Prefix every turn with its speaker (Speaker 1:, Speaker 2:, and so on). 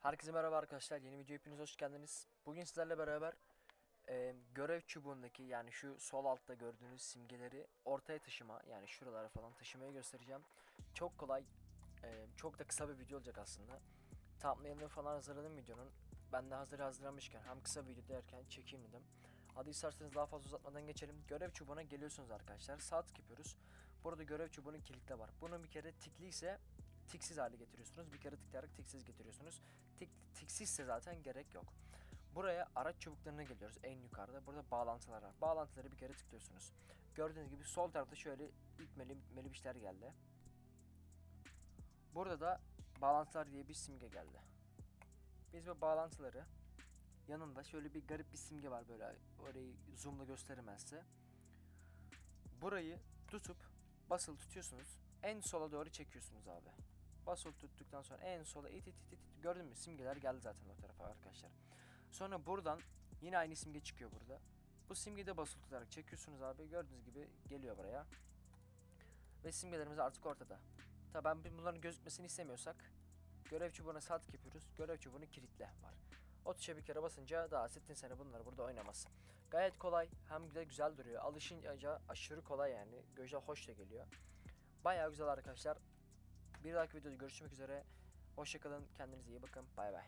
Speaker 1: Herkese merhaba arkadaşlar. Yeni video hepiniz hoş geldiniz. Bugün sizlerle beraber e, görev çubuğundaki yani şu sol altta gördüğünüz simgeleri ortaya taşıma yani şuralara falan taşımayı göstereceğim. Çok kolay, e, çok da kısa bir video olacak aslında. Thumbnail'ını falan hazırladım videonun. Ben de hazır hazırlamışken hem kısa video derken çekeyim dedim. Hadi isterseniz daha fazla uzatmadan geçelim. Görev çubuğuna geliyorsunuz arkadaşlar. Sağ tık. Burada görev çubuğunun kilitle var. Bunun bir kere tikli tiksiz hale getiriyorsunuz. Bir kere tıklayarak tiksiz getiriyorsunuz. Tik, tiksizse zaten gerek yok. Buraya araç çubuklarına geliyoruz en yukarıda. Burada bağlantılar var. Bağlantıları bir kere tıklıyorsunuz. Gördüğünüz gibi sol tarafta şöyle itmeli bitmeli bir şeyler geldi. Burada da bağlantılar diye bir simge geldi. Biz bu bağlantıları yanında şöyle bir garip bir simge var böyle orayı zoomla gösteremezse. Burayı tutup basılı tutuyorsunuz. En sola doğru çekiyorsunuz abi. Basılı tuttuktan sonra en sola it it it it gördün mü simgeler geldi zaten o tarafa arkadaşlar. Sonra buradan yine aynı simge çıkıyor burada. Bu simgeyi de basılı tutarak çekiyorsunuz abi. Gördüğünüz gibi geliyor buraya. Ve simgelerimiz artık ortada. Tabi ben bunların gözükmesini istemiyorsak görev çubuğuna sağ tık yapıyoruz. Görev çubuğunu kilitle var. O tuşa bir kere basınca daha settin sene bunları burada oynamaz. Gayet kolay hem de güzel duruyor. Alışınca aşırı kolay yani. Göze hoş da geliyor. Bayağı güzel arkadaşlar. Bir dahaki videoda görüşmek üzere. Hoşçakalın. Kendinize iyi bakın. Bay bay.